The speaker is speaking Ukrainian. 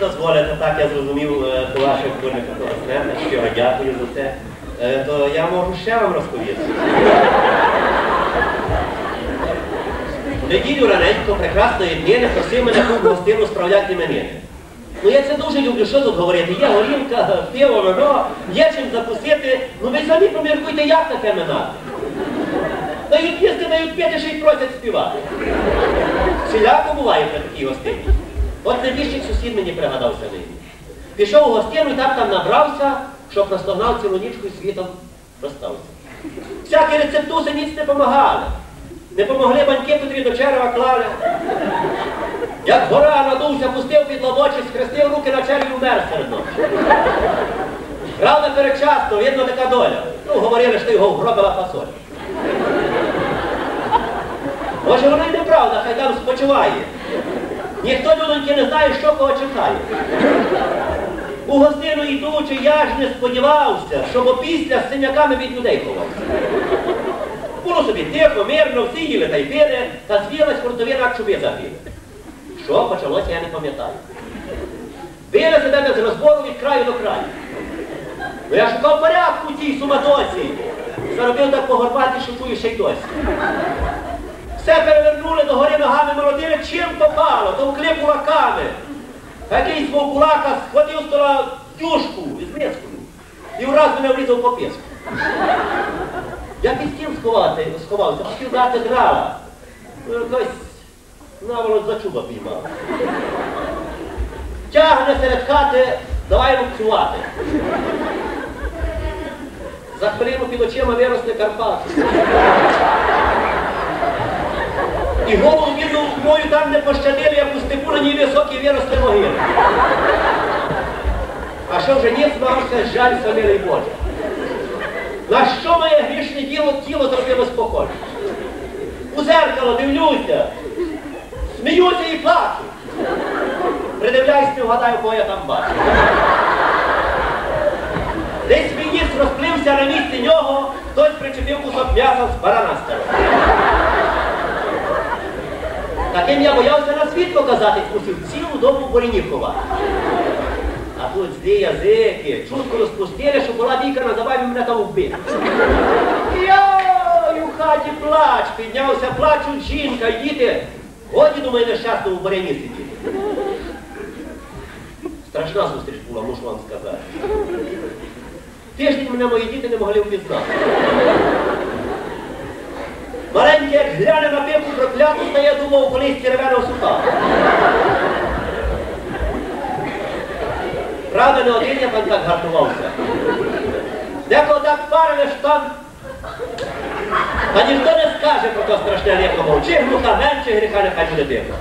дозволите, так я зрозумів по ваших бурниках щиро дякую за це. Е, То я можу ще вам розповісти. Неділю раненько прекрасної днини просив мене круг гостину справляти іменини. Ну я це дуже люблю, що тут говорити? Є горілка, пиво, вино, є чим закусити. Ну ви самі поміркуйте, як таке минати. Дають їсти, дають п'яти, ще й просять співати. Всіляко буває при такій гостині. От найбільший сусід мені пригадався нині. Пішов у гостину і так там набрався, щоб наставнав цілу нічку і світом розстався. Всякі рецептуси ніц не помагали. Не помогли баньки, котрі до черева клали. Як гора надувся, пустив під лобочі, схрестив руки на черві умер серед ночі. Правда, передчасно, видно така доля. Ну, говорили, що його вгробила фасоль. Може, воно й неправда, хай там спочиває. Ніхто людоньки не знає, що кого чекає. У гостину йдучи, я ж не сподівався, щоб опісля з синяками від людей ховався. Було собі тихо, мирно, всі їли та й пили, та звілась хуртовина, як чуби забили. Що почалося, я не пам'ятаю. Били себе без розбору від краю до краю. Ну я шукав порядку в тій суматоці. Заробив так по горбаті, що чую ще й досі. Все перевернули до гори ногами, молодили, чим попало, то вкли кулаками. Якийсь свого кулака схватив стола дюшку із мискою і враз мене врізав по піску. Я під сховати, сховався, хотів дати драла. Ну, Якось наворот за чуба піймав. Тягне серед хати, давай лупцювати. За хвилину під очима виросли Карпати. І голову бідну мою там не пощадили, як у степу на ній високі виросли могили. А що вже ніц мався, жаль самілий Боже. На що моє грішне діло тіло зробилось похоже? У зеркало дивлюся, сміюся і плачу. Придивляюсь, не вгадаю, кого я там бачу. Десь мені розплився на місці нього, хтось причепив кусок м'яса з барана старого. Таким я боявся на світ показати, мусив цілу добу в ховати. А тут злі язики, чутко розпустили, що була віка на забаві мене там вбити. Йой, у хаті плач, піднявся, плачуть жінка, діти. Годі, думаю, нещасному в боряні сидіти. Страшна зустріч була, мушу вам сказати. Тиждень мене мої діти не могли впізнати. Маленький, як гляне на прокляту, стає, думав, колись червеного суха. Правда, не один я так гартувався. Деколи так парили, там. А ніхто не скаже про то страшне лихо, мовчи, глуха менше гріха нехай буде дивно.